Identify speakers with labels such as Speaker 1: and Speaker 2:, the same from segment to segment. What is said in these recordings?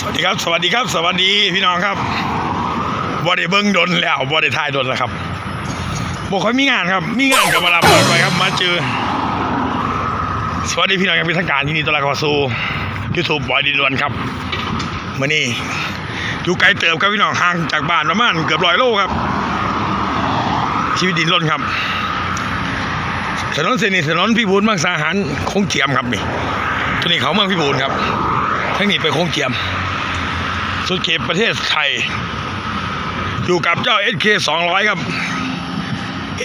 Speaker 1: สวัสดีครับ สวัสดีครับ สวัสดีพี่น้องครับบ่ได้เบิ้งดนแล้วบ่ได้ทายดนแล้วครับบ่ค่อยมีงานครับ มีงานกับมาลาปล่อยไปครับ มาเจอ สวัสดีพี่น้องอย่างเป็นทางการที่นี่ต้อนรับเข้าสู่ยูทูบบอยดินดวนครับมื่อนี้อยู่ไกลเติบครับพี่น้องห่างจากบ้านประมาณเกือบร้อยโลครับ ชีวิตดินรนครับถนนเสนีถนนพิบูลมังสาหารคงเจียมครับนี่ตัวนี้เขาเมืองพิบูลครับทั้งนี้ไปคงเจียม สุดเขตประเทศไทย อยู่กับเจ้า SK 200 ครับ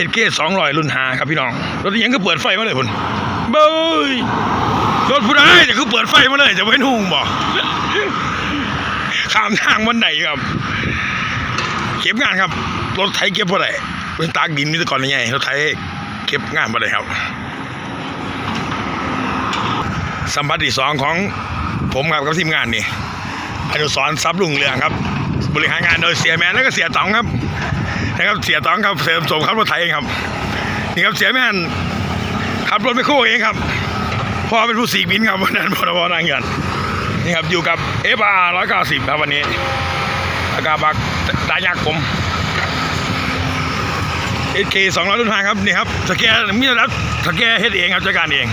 Speaker 1: SK 200 รุ่นหาครับพี่น้อง รถยังก็เปิดไฟมาเลยพุ่นเบ้ยรถผู้ใดจะคือเปิดไฟมาเลย จะไม่นุ่งบ่ข้ามทางวันไหนครับ เก็บงานครับ รถไถเก็บบ่ได้เป็นตากดินนี่ต่ก่อนยังไงรถไถเก็บงานบ่ได้ครับ สัมผัสที่สองของผมครับกับทีมงานนี่ อนุสรณ์ทรัพย์ลุงเรืองครับ บริหารงานโดยเสียแมนและก็เสียต๋องครับนะครับเสียต๋องครับเสริมสมขับรถไถเองครับนี่ครับเสียแมนขับรถไปคู่เองครับพ่อเป็นผู้สีบินครับวันนั้นพรบนางเงินนี่ครับอยู่กับ FR 190ครับวันนี้อากาบักตายักษ์ผม SK 200รุ่นห้าครับนี่ครับสแกนมีรับสแกนเฮ็ดเองครับจัดการเอง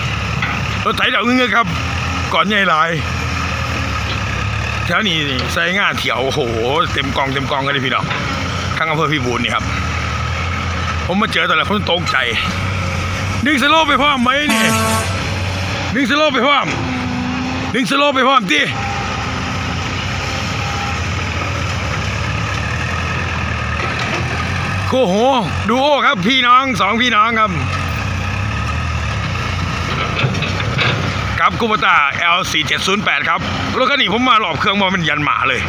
Speaker 1: รถไถเดาเงือกครับ ก่อนใหญ่หลาย แถวนี้นี่ใส่งานเถียวโอ้โห เต็มกองเต็มกองกันเลยพี่น้องข้างอำเภอพิบูลนี่ครับ ผมมาเจอแต่ละคนตกใจดึงสโลว์ไปพร้อมไหมนี่ดึงสโลว์ไปพร้อมดึงสโลว์ไปพร้อมที่โอ้โหดูโอครับพี่น้องสองพี่น้องครับ ครับกูปตา L4708 ครับรถคันนี้ผมมาหลอบเครื่องมาเป็นยันหมาเลย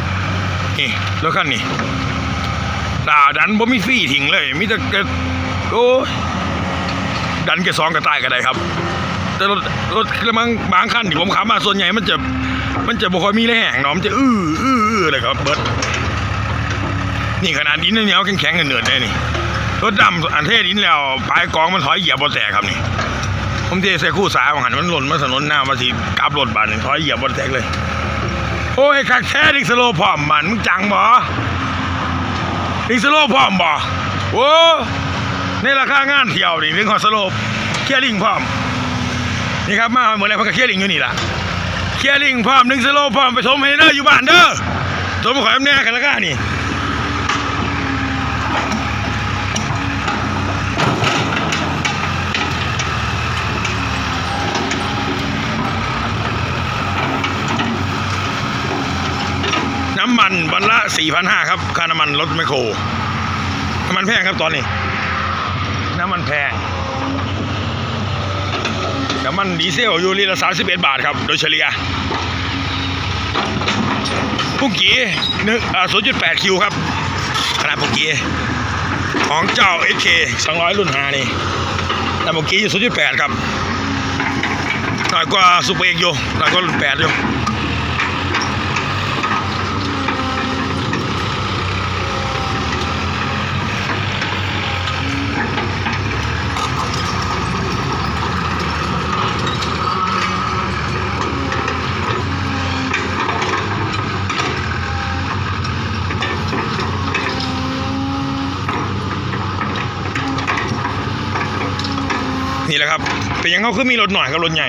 Speaker 1: นี่รถคันนี้ตาดันบ่มีฟี่ทิ้งเลยมีแต่กระโอ้ดันแค่สองกระต่ายก็ได้ครับ แต่รถรถกระมังบางคันที่ผมขับมาส่วนใหญ่มันจะ มันจะบ่ค่อยมีแรงเนาะมันจะอื้ออื้ออื้อเลยครับเบิร์ดนี่ขนาดดินเหนียวๆแข็งๆเหนือดๆเลยนี่รถดำอันเทศดินแล้วปลายกองมันถอยเหยียบบ่แตกครับนี่ ผมเทใส่คู่สายของหันมันหล่นมาถนนหน้ามาสิกลับรถบานหนึ่งถอยเหยียบบนแตกเลย โอ้ยคักแท้ดิกสโลพร้อมมันมึงจังบ่ดิกสโลพร้อมบ่โอ้ในราคางานเที่ยวนี่เรื่องของสโลปเคลียร์ลิงพร้อมนี่ครับมาเหมือนอะไรพักเคลียร์ลิงอยู่นี่ล่ะเคลียร์ลิงพร้อมหนึ่งสโลพร้อมไปชมให้เด้ออยู่บ้านเด้อชมไปขอแน่กันละกันนี่ น้ำมันวันละ4,500ครับ ค่าน้ำมันรถไมคโครน้ำมันแพงครับตอนนี้ น้ำมันแพงน้ำมันดีเซลอยู่ลิตรละ31บาทครับ โดยเฉลี่ยปุ้งกี้หนึ่งอ่า0.8คิวครับขนาดปุ้งกี้ของเจ้า SK 200รุ่น5นี่แต่ปุ้งกี้อยู่0.8ครับหน่อยกว่าซูเปอร์เอกอยู่หน่อยกว่ารุ่น8อยู่ นี่แหละครับ เป็นยังเขาคือมีรถหน่อยกับรถใหญ่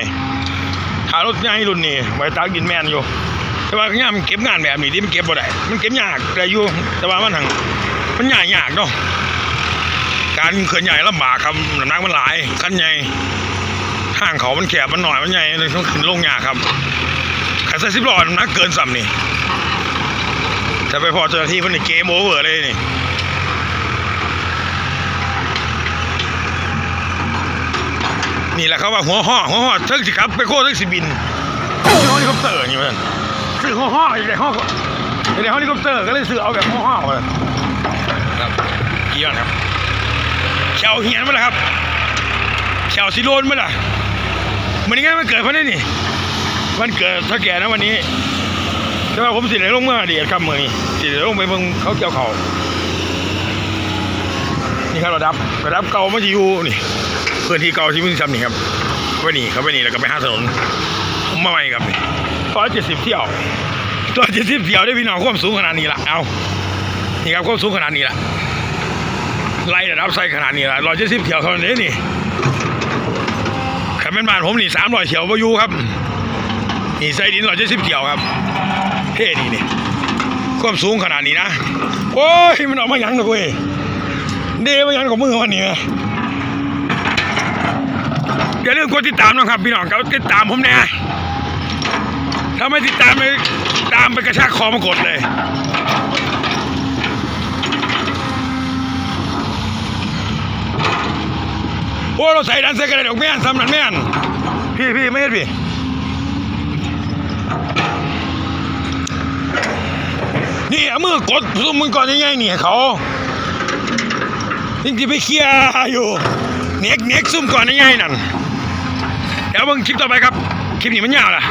Speaker 1: ถ้ารถใหญ่รุ่นนี้ไว้ตากดินแมนอยู่ แต่ว่างานมันเก็บงานแบบนี้ที่มันเก็บบ่ได้มันเก็บยากแต่อยู่แต่ว่ามันหังมันใหญ่ยากเนาะการเคลื่อนใหญ่ลำบากครับน้ำหนักมันหลายคันใหญ่ทางเขามันแคบมันหน่อยมันใหญ่เลยต้องขึ้นลงยากครับขันใส่สิบล้อน้ำหนักเกินสัมนี่แต่ไปพอเจ้าหน้าที่เพิ่นนี่เกมโอเวอร์เลยนี่ นี่แหละเขาว่าหัวห่อหัวห่อเทิงสิครับไปโค้เทิงสิบินเฮลิคอปเตอร์นี่มันซื้อหัวห่ออีกเลยห่ออีกเลยเฮลิคอปเตอร์ก็เลยซื้อเอาแบบหัวห่อเลยครับเกี่ยวครับแขวเหียนมาแล้วครับแขวสิโลนมาละมันยังไงมันเกิดเพราะนี่นี่มันเกิดถ้าแก่นะวันนี้แต่ว่าผมสิได้ลงเมื่อเดียดครับเมื่อนี้สิได้ลงไปเบิ่งเขาเกี่ยวเขา นี่ครับระดับระดับเก่ามันจะอยู่นี่พื้นที่เก่าที่เพิ่งทำนี่ครับไปนี่เขาไปนี่แล้วก็ไปห้าถนนมาใหม่ครับนี่ร้อยเจ็ดสิบเที่ยวตัวเจ็ดสิบเที่ยวได้พี่น้องความสูงขนาดนี้ละเอานี่ครับความสูงขนาดนี้ละไล่ระดับไซขนาดนี้ละร้อยเจ็ดสิบเที่ยวเท่านี้นี่ขับเป็นบ้านผมนี่สามร้อยเที่ยววาอยูครับนี่ไซดินร้อยเจ็ดสิบเที่ยวครับเท่ดีนี่ความสูงขนาดนี้นะโอ้ยมันออกมาหยังนะเว้ย เดมาหยังกับมือวันนี้อย่าลืมกดติดตามนะครับพี่น้องเขาติดตามผมแน่ถ้าไม่ติดตามไปตามไปกระชากคอมากดเลยโอ้เราใส่ดันเซกันเลยดอกแม่นสำนันแม่นพี่พี่ไม่เห็นพี่นี่เอามือกดซุมมึงก่อนยังไงนี่ให้เขา จริงๆไปเคลียร์อยู่เน็กเน็กซุ่มก่อนยังไงนั่นเดี๋ยวมึงคลิปต่อไปครับ คลิปนี้มันยาวล่ะ